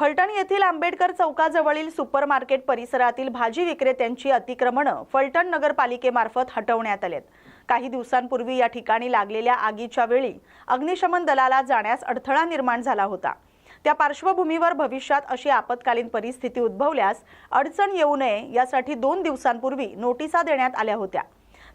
फलटण येथील Ambedkar चौकाजवळील super market परिसरातील भाजी विक्रेत्यांची अतिक्रमणं फलटण नगरपालिकेमार्फत हटवण्यात आलेत. काही दिवसांपूर्वी या ठिकाणी लागलेल्या आगीच्या वेळी अग्निशमन दलाला जाण्यास अडथळा निर्माण झाला होता. त्या पार्श्वभूमीवर भविष्यात अशी आपत्कालीन परिस्थिती उद्भवल्यास अडचण येऊ नये यासाठी दोन दिवसांपूर्वी नोटिसा देण्यात आल्या होत्या.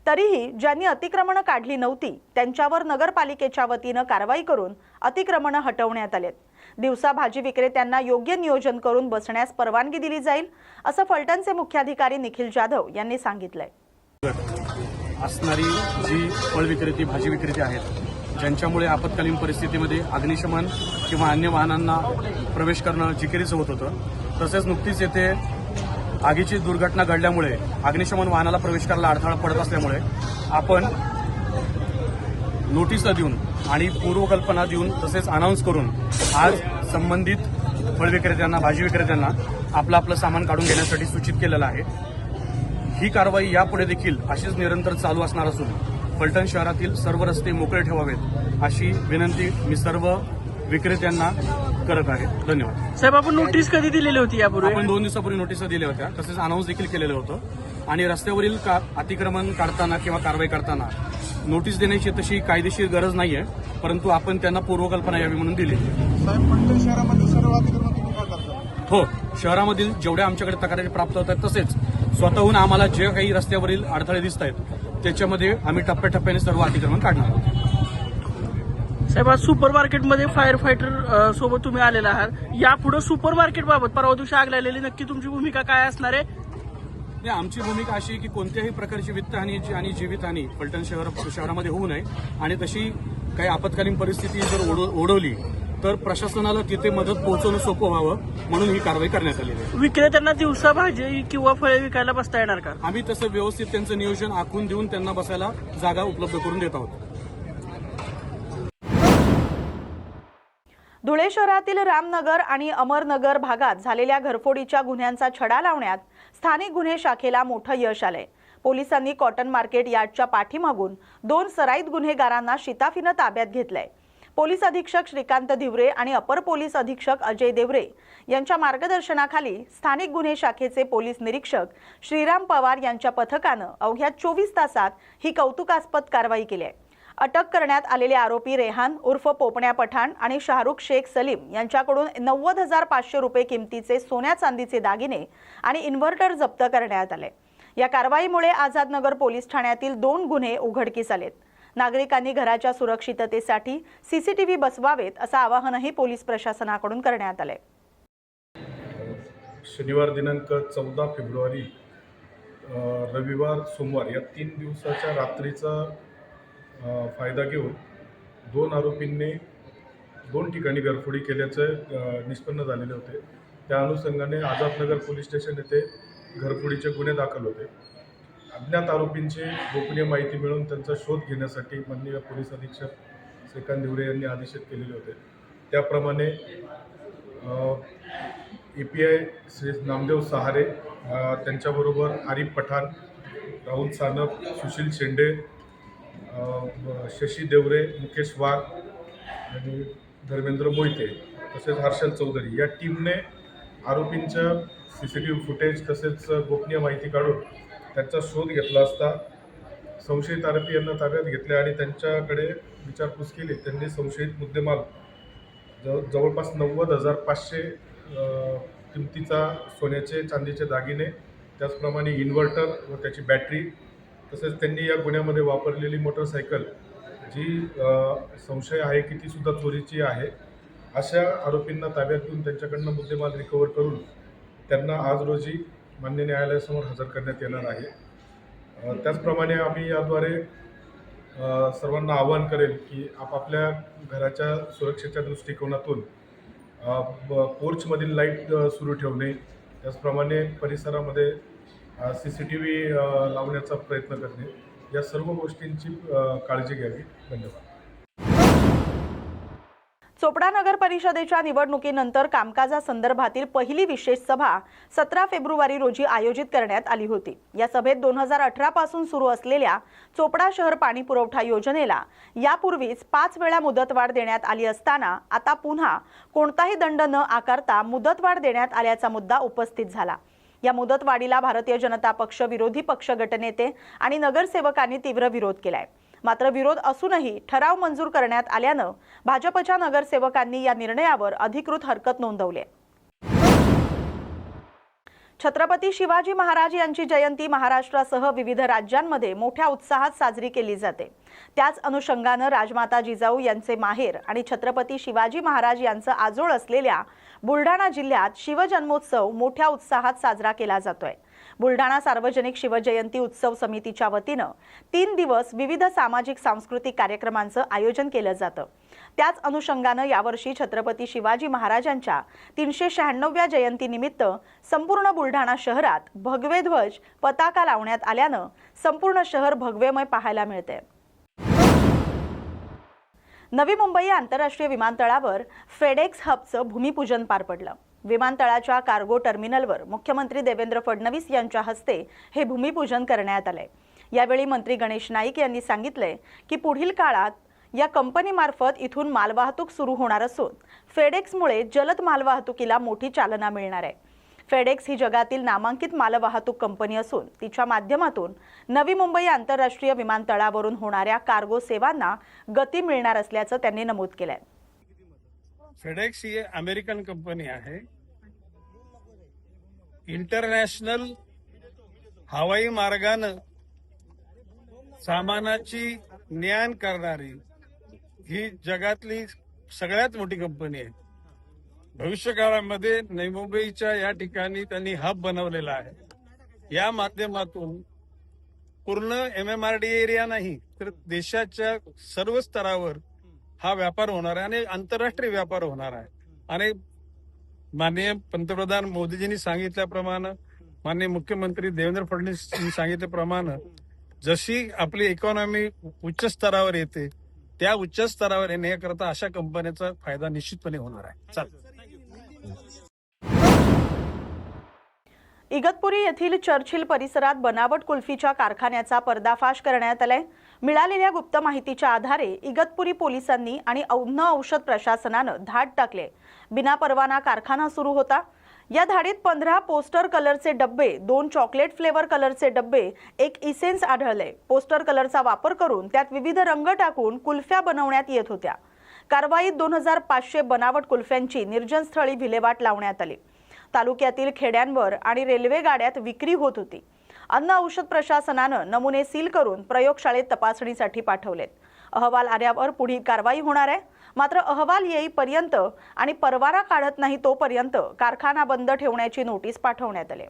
तरीही ज्यांनी अतिक्रमणं काढली नव्हती त्यांच्यावर नगरपालिकेच्या वतीनं कारवाई करून अतिक्रमणं हटवण्यात आलेत. दिवसा भाजी विक्रेत्यांना योग्य नियोजन करून बसण्यास परवानगी दिली जाईल असं फलटणचे मुख्याधिकारी निखिल जाधव यांनी सांगितलंय. असणारी जी फळ विक्रेती भाजी विक्रेते आहेत ज्यांच्यामुळे आपत्कालीन परिस्थितीमध्ये अग्निशमन किंवा अन्य वाहनांना प्रवेश करणं जिकिरीचं होत होतं तसेच नुकतीच येथे आगीची दुर्घटना घडल्यामुळे अग्निशमन वाहनाला प्रवेश करायला अडथळा पडत असल्यामुळे आपण नोटीस देऊन आणि पूर्वकल्पना देऊन तसेच अनाऊन्स करून आज संबंधित फळ विक्रेत्यांना भाजी विक्रेत्यांना आपलं आपलं सामान काढून घेण्यासाठी सूचित केलेलं आहे. ही कारवाई यापुढे देखील अशीच निरंतर चालू असणार असून फलटण शहरातील सर्व रस्ते मोकळे ठेवावेत अशी विनंती मी सर्व विक्रेत्यांना करत आहे. धन्यवाद. साहेब आपण नोटीस कधी दिलेली होती यापूर्वी? आपण दोन दिवसापूर्वी नोटिसा दिल्या होत्या. तसेच अनाऊन्स देखील केलेलं होतं. आणि रस्त्यावरील का अतिक्रमण काढताना किंवा कारवाई करताना नोटीस देण्याची तशी कायदेशीर गरज नाहीये परंतु आपण त्यांना पूर्वकल्पना यावी म्हणून दिली. साहेब फलटण शहरामध्ये सर्व अतिक्रमण तुम्ही का? करता हो शहरामधील जेवढ्या आमच्याकडे तक्रारी प्राप्त होत आहेत तसेच स्वतःहून आम्हाला जे काही रस्त्यावरील अडथळे दिसत आहेत त्याच्यामध्ये आम्ही टप्प्याटप्प्याने सर्व अतिक्रमण काढणार आहोत. साहेब आज सुपर मार्केटमध्ये फायर फायटर सोबत तुम्ही आलेला आहात. यापुढे सुपर मार्केट बाबत परवा दिवशी आग लागलेली. नक्की तुमची भूमिका काय असणार आहे? नाही, आमची भूमिका अशी आहे की कोणत्याही प्रकारची वित्तहानी आणि जीवितहानी फलटण शहर शहरामध्ये होऊ नये. आणि तशी काही आपत्कालीन परिस्थिती जर ओढ- ओढवली तर प्रशासनाला तिथे मदत पोहोचवणं सोपं व्हावं म्हणून ही कारवाई करण्यात आलेली आहे. विक्रेत्यांना दिवसा भाजी किंवा फळे विकायला बसता येणार का? आम्ही तसं व्यवस्थित त्यांचं नियोजन आखून देऊन त्यांना बसायला जागा उपलब्ध करून देत आहोत. धुळे शहरातील रामनगर आणि अमरनगर भागात झालेल्या घरफोडीच्या गुन्ह्यांचा छडा लावण्यात स्थानिक गुन्हे शाखेला मोठं यश आलंय. पोलिसांनी कॉटन मार्केट यार्डच्या पाठीमागून दोन सराईत गुन्हेगारांना शिताफीनं ताब्यात घेतलंय. पोलीस अधीक्षक श्रीकांत धिवरे आणि अपर पोलीस अधीक्षक अजय देवरे यांच्या मार्गदर्शनाखाली स्थानिक गुन्हे शाखेचे पोलीस निरीक्षक श्रीराम पवार यांच्या पथकानं अवघ्या चोवीस तासात ही कौतुकास्पद कारवाई केली आहे. अटक करण्यात आलेले आरोपी रेहान उर्फ पोपण्या पठाण आणि शाहरुख शेख सलीम यांच्याकडून नव्वद हजार पाचशे रुपये किमतीचे सोन्या चांदीचे दागिने आणि इन्व्हर्टर जप्त करण्यात आले. या कारवाईमुळे आझादनगर पोलीस ठाण्यातील दोन गुन्हे उघडकीस आलेत. नागरिकांनी घराच्या सुरक्षिततेसाठी सीसीटीव्ही बसवावेत असं आवाहनही पोलीस प्रशासनाकडून करण्यात आलंय. शनिवार दिनांक चौदा फेब्रुवारी रविवार सोमवार या तीन दिवसाच्या रात्रीचा फायदा घेऊन दोन आरोपींनी दोन ठिकाणी घरफोडी केल्याचं निष्पन्न झालेले होते. त्या अनुषंगाने आझादनगर पोलीस स्टेशन येथे घरफोडीचे गुन्हे दाखल होते. अज्ञात आरोपींची गोपनीय माहिती मिळून त्यांचा शोध घेण्यासाठी माननीय पोलीस अधीक्षक श्रीकांत दिवरे यांनी आदेश केलेले होते. त्याप्रमाणे A P I Shri Namdev Sahare त्यांच्याबरोबर आरिफ पठाण राहुल सानप सुशील शेंडे शशी देवरे मुकेश वाघ आणि धर्मेंद्र मोहिते तसेच हर्षल चौधरी या टीमने आरोपींच्या C C T V footage तसेच गोपनीय माहिती काढून त्यांचा शोध घेतला असता संशयित आरोपी यांना ताब्यात घेतले आणि त्यांच्याकडे विचारपूस केली. त्यांनी संशयित मुद्देमाल जव जवळपास नव्वद हजार पाचशे किमतीचा सोन्याचे चांदीचे दागिने त्याचप्रमाणे इन्व्हर्टर व त्याची बॅटरी तसेच त्यांनी या गुन्ह्यामध्ये वापरलेली मोटरसायकल जी संशय आहे की ती सुद्धा चोरीची आहे अशा आरोपींना ताब्यात घेऊन त्यांच्याकडनं मुद्देमाल रिकवर करून त्यांना आज रोजी मान्य न्यायालयासमोर हजर करण्यात येणार आहे. त्याचप्रमाणे आम्ही याद्वारे सर्वांना आवाहन करेल की आपापल्या घराच्या सुरक्षेच्या दृष्टिकोनातून पोर्चमधील लाइट सुरू ठेवणे त्याचप्रमाणे परिसरामध्ये सी सी टी व्ही लावण्याचा प्रयत्न करणे. या सर्व गोष्टींची काळजी घ्यावी. धन्यवाद. चोपडा नगर परिषदेच्या निवडणुकीनंतर कामकाजासंदर्भातील पहिली विशेष सभा सतरा फेब्रुवारी रोजी आयोजित करण्यात आली होती. या सभेत दोन हजार अठरा पासून सुरू असलेल्या चोपडा शहर पाणी पुरवठा योजनेला यापूर्वीच पाच वेळा मुदतवाढ देण्यात आली असताना आता पुन्हा कोणताही दंड न आकारता मुदतवाढ देण्यात आल्याचा मुद्दा उपस्थित झाला. या मुदतवाढीला भारतीय जनता पक्ष विरोधी पक्ष गटनेते आणि नगरसेवकांनी तीव्र विरोध केलाय मात्र विरोध असूनही ठराव मंजूर करण्यात आल्यानं भाजपच्या नगरसेवकांनी या निर्णयावर अधिकृत हरकत नोंदवली आहे. छत्रपती शिवाजी महाराज यांची जयंती महाराष्ट्रासह विविध राज्यांमध्ये मोठ्या उत्साहात साजरी केली जाते. त्याच अनुषंगानं राजमाता जिजाऊ यांचे माहेर आणि छत्रपती शिवाजी महाराज यांचं आजोळ असलेल्या बुलढाणा जिल्ह्यात शिवजन्मोत्सव मोठ्या उत्साहात साजरा केला जातोय. बुलढाणा सार्वजनिक शिवजयंती उत्सव समितीच्या वतीनं तीन दिवस विविध सामाजिक सांस्कृतिक कार्यक्रमांचं आयोजन केलं जातं. त्याच अनुषंगानं यावर्षी छत्रपती शिवाजी महाराजांच्या तीनशे शहाण्णव्या जयंतीनिमित्त संपूर्ण बुलढाणा शहरात भगवे ध्वज पताका लावण्यात आल्यानं संपूर्ण शहर भगवेमय पाहायला मिळते नवी मुंबई आंतरराष्ट्रीय विमानतळावर फेडेक्स हबचं भूमिपूजन पार पडलं. विमानतळाच्या कार्गो टर्मिनलवर मुख्यमंत्री देवेंद्र फडणवीस यांच्या हस्ते हे भूमिपूजन करण्यात आलंय. यावेळी मंत्री गणेश नाईक यांनी सांगितले की पुढील काळात या कंपनीमार्फत इथून मालवाहतूक सुरू होणार असून फेडेक्समुळे जलद मालवाहतुकीला मोठी चालना मिळणार आहे. फेडेक्स ही जगातील नामांकित मालवाहतूक कंपनी असून तिच्या माध्यमातून नवी मुंबई आंतरराष्ट्रीय विमानतळावरून होणाऱ्या कार्गो सेवांना गती मिळणार असल्याचं त्यांनी नमूद केलंय. फेडेक्स ही अमेरिकन कंपनी आहे. इंटरनॅशनल हवाई मार्गानं सामानाची ज्ञान करणारी ही जगातली सगळ्यात मोठी कंपनी आहे. भविष्य काळामध्ये नवी मुंबईच्या या ठिकाणी त्यांनी हब बनवलेला आहे. या माध्यमातून पूर्ण M M R D area नाही तर देशाच्या सर्व स्तरावर हा व्यापार होणार आहे आणि आंतरराष्ट्रीय व्यापार होणार आहे. आणि माननीय पंतप्रधान मोदीजींनी सांगितल्याप्रमाणे माननीय मुख्यमंत्री देवेंद्र फडणवीस यांनी सांगितल्याप्रमाणे जशी आपली इकॉनॉमी उच्च स्तरावर येते त्या उच्च स्तरावर येण्याकरता अशा कंपन्याचा फायदा निश्चितपणे होणार आहे. चालेल. इगतपुरी येथील चर्चिल परिसरात बनावट कुल्फीच्या कारखान्याचा पर्दाफाश करण्यात आलाय. मिळालेल्या गुप्त माहितीच्या आधारे इगतपुरी पोलिसांनी आणि अन्न औषध प्रशासनानं धाड टाकले. बिना परवाना कारखाना सुरू होता. या धाडीत पंधरा पोस्टर कलरचे डब्बे दोन चॉकलेट फ्लेवर कलरचे डब्बे एक इसेन्स आढळले. पोस्टर कलरचा वापर करून त्यात विविध रंग टाकून कुल्फ्या बनवण्यात येत होत्या. कारवाईत दोन हजार पाचशे बनावट कुल्फ्यांची निर्जनस्थळी विल्हेवाट लावण्यात आली. तालुक्यातील खेड्यांवर आणि रेल्वे गाड्यात विक्री होत होती. अन्न औषध प्रशासनानं नमुने सील करून प्रयोगशाळेत तपासणीसाठी पाठवलेत. अहवाल आल्यावर पुढील कारवाई होणार आहे. मात्र अहवाल येईपर्यंत आणि परवाना काढत नाही तोपर्यंत कारखाना बंद ठेवण्याची नोटीस पाठवण्यात आली.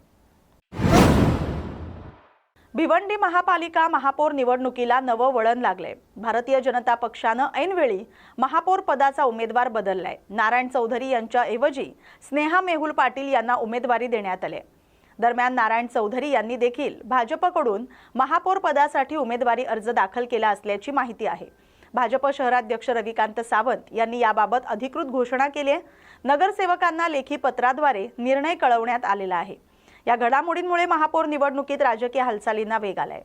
भिवंडी महापालिका महापौर निवडणुकीला नवं वळण लागले भारतीय जनता पक्षानं ऐनवेळी महापौर पदाचा उमेदवार बदललाय. नारायण चौधरी यांच्याऐवजी स्नेहा मेहुल पाटील यांना उमेदवारी देण्यात आली आहे. दरम्यान नारायण चौधरी यांनी देखील भाजपकडून महापौर पदासाठी उमेदवारी अर्ज दाखल केला असल्याची माहिती आहे. भाजप शहराध्यक्ष रविकांत सावंत यांनी याबाबत अधिकृत घोषणा केली आहे. नगरसेवकांना लेखी पत्राद्वारे निर्णय कळवण्यात आलेला आहे. या घडामोडींमुळे महापौर निवडणुकीत राजकीय हालचालींना वेग आलाय.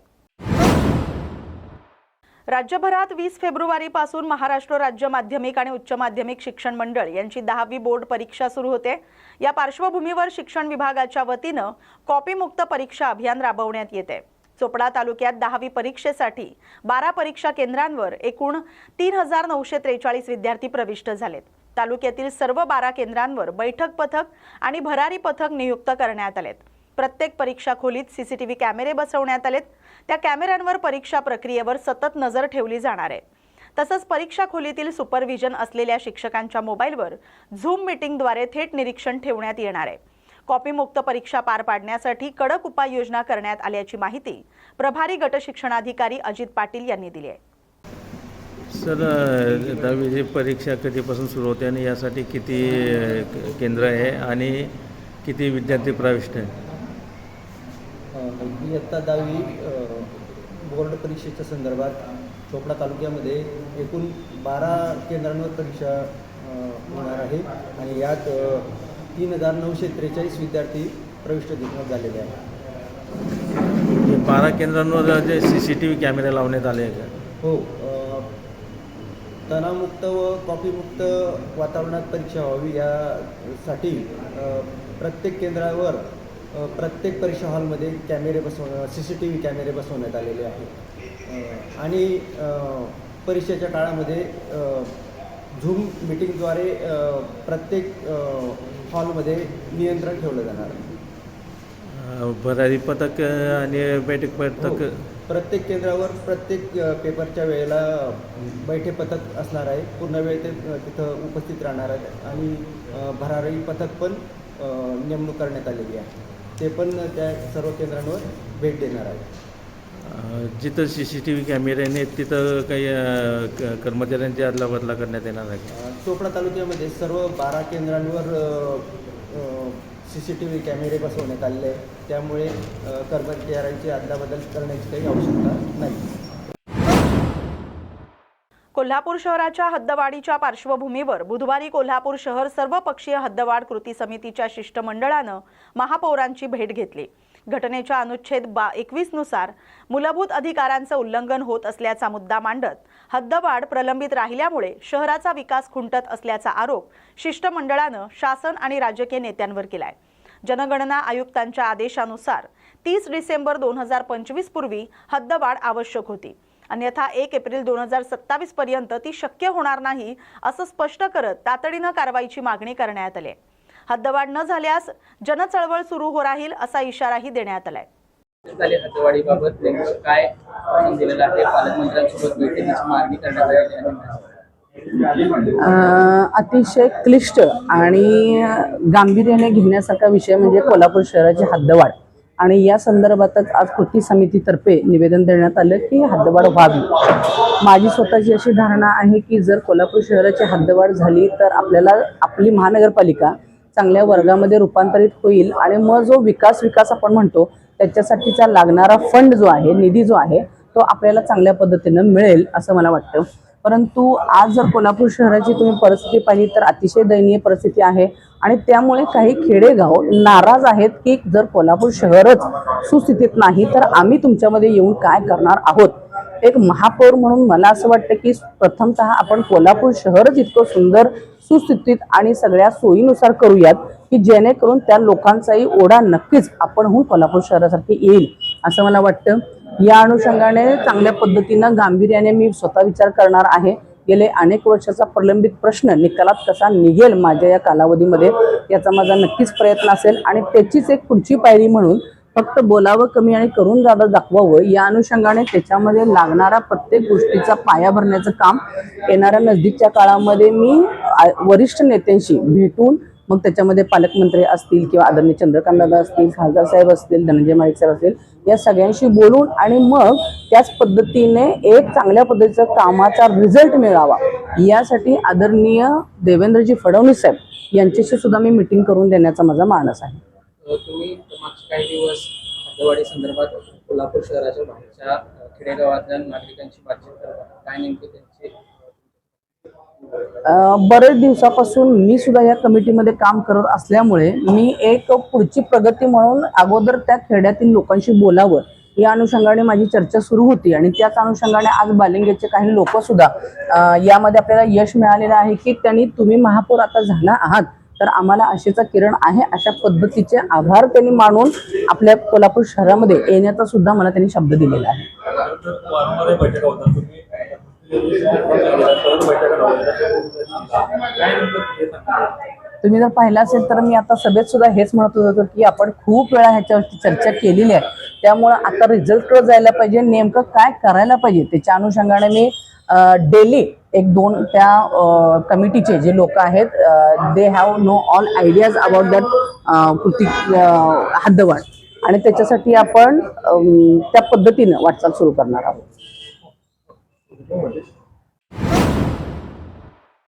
राज्यभरात वीस फेब्रुवारीपासून महाराष्ट्र राज्य माध्यमिक आणि उच्च माध्यमिक शिक्षण मंडळ यांची दहावी बोर्ड परीक्षा सुरू होते. या पार्श्वभूमीवर शिक्षण विभागाच्या वतीनं कॉपीमुक्त परीक्षा अभियान राबवण्यात येते. चोपडा तालुक्यात दहावी परीक्षेसाठी बारा परीक्षा केंद्रांवर एकूण तीन हजार नऊशे त्रेचाळीस विद्यार्थी प्रविष्ट झालेत. तालुक्यातील सर्व बारा केंद्रांवर बैठक पथक आणि भरारी पथक नियुक्त करण्यात आलेत. प्रत्येक परीक्षा खोलीत सीसीटीव्ही कॅमेरे बसवण्यात आलेत. त्या कॅमेऱ्यांवर परीक्षा प्रक्रियेवर सतत नजर ठेवली जाणार आहे. तसंच परीक्षा खोलीतील सुपरविजन असलेल्या शिक्षकांच्या मोबाईलवर झूम मीटिंगद्वारे थेट निरीक्षण ठेवण्यात येणार आहे. कॉपीमुक्त परीक्षा पार पाडण्यासाठी कडक उपाययोजना करण्यात आल्याची माहिती प्रभारी गट शिक्षणाधिकारी अजित पाटील यांनी दिली आहे. सर दहावीची परीक्षा कधीपासून सुरू होते आणि यासाठी किती केंद्र आहे आणि किती विद्यार्थी प्रविष्ट आहे? इयत्ता दहावी बोर्ड परीक्षेच्या संदर्भात चोपडा तालुक्यामध्ये एकूण बारा केंद्रांवर परीक्षा होणार आहे आणि यात तीन हजार नऊशे त्रेचाळीस विद्यार्थी प्रविष्ट दि- झालेले आहेत. हे बारा केंद्रांवर जे सी सी टी व्ही कॅमेरे लावण्यात आले आहे का हो तणावमुक्त व कॉपीमुक्त वातावरणात परीक्षा व्हावी यासाठी प्रत्येक केंद्रावर प्रत्येक परीक्षा हॉलमध्ये कॅमेरे बसव सी सी टी व्ही कॅमेरे बसवण्यात आलेले आहेत. आणि परीक्षेच्या काळामध्ये झूम मिटिंगद्वारे प्रत्येक हॉलमध्ये नियंत्रण ठेवलं जाणार. आहे भरारी पथक आणि बैठक पथक. हो. प्रत्येक केंद्रावर प्रत्येक पेपरच्या वेळेला बैठे पथक असणार आहे. पूर्ण वेळ ते तिथं उपस्थित राहणार आहेत. आणि भरारी पथक पण नेमणूक करण्यात आलेली आहे. ते पण त्या सर्व केंद्रांवर भेट देणार आहे जिथं सी सी टी व्ही कॅमेरे नाहीत तिथं काही क- कर्मचाऱ्यांची अदला बदला करण्यात येणार आहे? अ, चोपडा तालुक्यामध्ये सर्व बारा केंद्रांवर सी सी टी व्ही कॅमेरे बसवण्यात आलेले आहेत. त्यामुळे अ, कर्मचाऱ्यांची अदलाबदल करण्याची काही आवश्यकता नाही. कोल्हापूर शहराच्या हद्दवाढीच्या पार्श्वभूमीवर बुधवारी कोल्हापूर शहर सर्वपक्षीय हद्दवाढ कृती समितीच्या शिष्टमंडळानं महापौरांची भेट घेतली. घटनेच्या अनुच्छेद बा एकवीसनुसार मूलभूत अधिकारांचं उल्लंघन होत असल्याचा मुद्दा मांडत हद्दवाढ प्रलंबित राहिल्यामुळे शहराचा विकास खुंटत असल्याचा आरोप शिष्टमंडळानं शासन आणि राजकीय नेत्यांवर केलाय. जनगणना आयुक्तांच्या आदेशानुसार तीस डिसेंबर दोन हजार पंचवीस पूर्वी हद्दवाढ आवश्यक होती. अन्यथा एक एप्रिल दोन हजार सत्तावीस पर्यंत ती शक्य होणार नाही असं स्पष्ट करत तातडीनं कारवाईची मागणी करण्यात आली. हद्दवाढ न झाल्यास जनचळवळ सुरू हो राहील असा इशाराही देण्यात आलाय. काय अतिशय क्लिष्ट आणि गांभीर्याने घेण्यासारखा विषय म्हणजे कोल्हापूर शहराची हद्दवाढ. आणि या संदर्भातच आज कृती समितीतर्फे निवेदन देण्यात आलं की हद्दवाढ व्हावी. माझी स्वतःची अशी धारणा आहे की जर कोल्हापूर शहराची हद्दवाढ झाली तर आपल्याला आपली महानगरपालिका चांगल्या वर्गामध्ये रूपांतरित होईल आणि मग जो विकास विकास आपण म्हणतो त्याच्यासाठीचा लागणारा फंड जो आहे निधी जो आहे तो आपल्याला चांगल्या पद्धतीनं मिळेल असं मला वाटतं. परंतु आज जर कोल्हापूर शहराची तुम्ही परिस्थिती पाहिली तर अतिशय दयनीय परिस्थिती आहे. आणि त्यामुळे काही खेडेगाव नाराज आहेत की जर कोल्हापूर शहरच सुस्थितीत नाही तर आम्ही तुमच्यामध्ये येऊन काय करणार आहोत? एक महापौर म्हणून मला असं वाटतं की प्रथमतः आपण कोल्हापूर शहरच इतकं सुंदर सुस्थितीत आणि सगळ्या सोयीनुसार करूयात की जेणेकरून त्या लोकांचाही ओढा नक्कीच आपणहून कोल्हापूर शहरासारखी येईल असं मला वाटतं. या अनुषंगाने चांगल्या पद्धतीनं गांभीर्याने मी स्वतः विचार करणार आहे. गेले अनेक वर्षाचा प्रलंबित प्रश्न निकालात कसा निघेल माझ्या या कालावधीमध्ये याचा माझा नक्कीच प्रयत्न असेल. आणि त्याचीच एक पुढची पायरी म्हणून फक्त बोलावं कमी आणि करून जादा दाखवावं या अनुषंगाने त्याच्यामध्ये लागणारा प्रत्येक गोष्टीचा पाया भरण्याचं काम येणाऱ्या नजदीकच्या काळामध्ये मी वरिष्ठ नेत्यांशी भेटून मग त्याच्यामध्ये पालकमंत्री असतील किंवा आदरणीय चंद्रकांतदादा असतील खासदार साहेब असतील धनंजय माळिक साहेब असतील या सगळ्यांशी बोलून आणि मग त्याच पद्धतीने एक चांगल्या पद्धतीचा कामाचा रिझल्ट मिळावा. यासाठी आदरणीय देवेंद्रजी फडणवीस साहेब यांच्याशी सुद्धा मी मिटिंग करून देण्याचा माझा मानस आहे. तुम्ही काही दिवस संदर्भात कोल्हापूर शहराच्या बाहेरच्या खेडेगावातल्या नागरिकांची बातचीत करता काय नेमके त्यांचे बरेच दिवसापासून मी सुद्धा या कमिटीमध्ये काम करत असल्यामुळे मी एक पुढची प्रगती म्हणून अगोदर त्या खेड्यातील लोकांशी बोलावं या अनुषंगाने माझी चर्चा सुरू होती. आणि त्याच अनुषंगाने आज बालिंगेचे काही लोक सुद्धा यामध्ये आपल्याला यश मिळालेलं आहे की त्यांनी तुम्ही महापौर आता झाला आहात तर आम्हाला आशेचा किरण आहे अशा पद्धतीचे आभार त्यांनी मानून आपल्या कोल्हापूर शहरामध्ये येण्याचा सुद्धा मला त्यांनी शब्द दिलेला आहे. तुम्ही जर पाहिलं असेल तर मी आता सभेत सुद्धा हेच म्हणत होतो की आपण खूप वेळा ह्याच्यावरती चर्चा केलेली आहे. त्यामुळं आता रिझल्टकडे जायला पाहिजे नेमकं काय करायला पाहिजे त्याच्या अनुषंगाने मी डेली एक दोन त्या कमिटीचे जे लोक आहेत they have no all ideas about that कृती हद्दवाढ. आणि त्याच्यासाठी आपण त्या पद्धतीनं वाटचाल सुरू करणार आहोत. Oh.